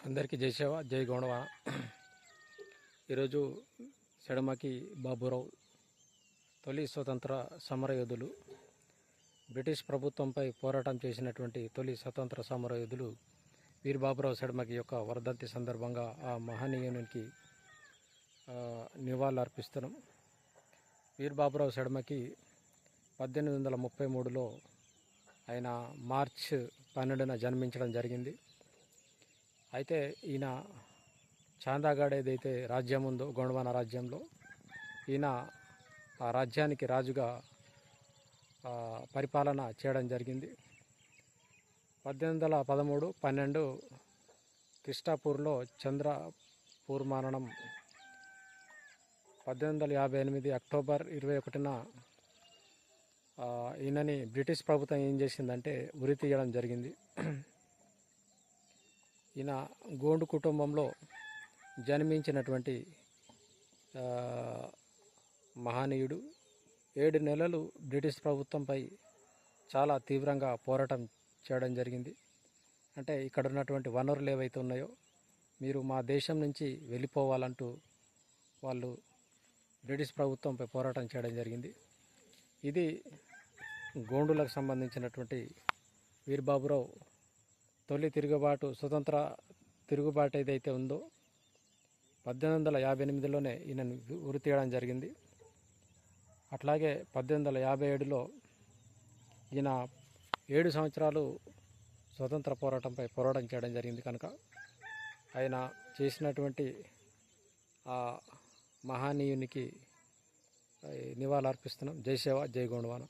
అందరికీ జై సేవ జై గౌడవ ఈరోజు సెడమకి బాబురావు తొలి స్వతంత్ర సమరయోధులు బ్రిటిష్ ప్రభుత్వంపై పోరాటం చేసినటువంటి తొలి స్వతంత్ర సమరయోధులు వీర్ బాబురావు సెడమకి యొక్క వర్ధంతి సందర్భంగా ఆ మహనీయునికి ఆ, నివాళులు అర్పిస్తున్నాం వీర్ బాబురావు సెడమకి పద్దెనిమిది వందల ముప్పై మూడులో ఆయన మార్చ్ పన్నెండున జన్మించడం జరిగింది. అయితే ఈయన చాందాగాడ్ ఏదైతే రాజ్యం ఉందో గొండవాన రాజ్యంలో ఈయన ఆ రాజ్యానికి రాజుగా పరిపాలన చేయడం జరిగింది. పద్దెనిమిది వందల పదమూడు పన్నెండు కృష్ణాపూర్లో చంద్రపూర్ మారణం పద్దెనిమిది వందల యాభై ఎనిమిది అక్టోబర్ ఇరవై ఒకటిన ఈయనని బ్రిటిష్ ప్రభుత్వం ఏం చేసిందంటే ఉరి తీయడం జరిగింది. ఈయన గోండు కుటుంబంలో జన్మించినటువంటి మహనీయుడు. ఏడు నెలలు బ్రిటిష్ ప్రభుత్వంపై చాలా తీవ్రంగా పోరాటం చేయడం జరిగింది. అంటే ఇక్కడ ఉన్నటువంటి వనరులు ఏవైతే ఉన్నాయో మీరు మా దేశం నుంచి వెళ్ళిపోవాలంటూ వాళ్ళు బ్రిటిష్ ప్రభుత్వంపై పోరాటం చేయడం జరిగింది. ఇది గోండులకు సంబంధించినటువంటి వీర్బాబురావు తొలి తిరుగుబాటు స్వతంత్ర తిరుగుబాటు ఏదైతే ఉందో పద్దెనిమిది వందల యాభై ఎనిమిదిలోనే ఈయనను ఉరి తీయడం జరిగింది. అట్లాగే పద్దెనిమిది వందల యాభై ఏడులో ఈయన ఏడు సంవత్సరాలు స్వతంత్ర పోరాటంపై పోరాటం చేయడం జరిగింది కనుక ఆయన చేసినటువంటి ఆ మహానీయునికి నివాళులు అర్పిస్తున్నాం జై సేవ జై గోండవానం.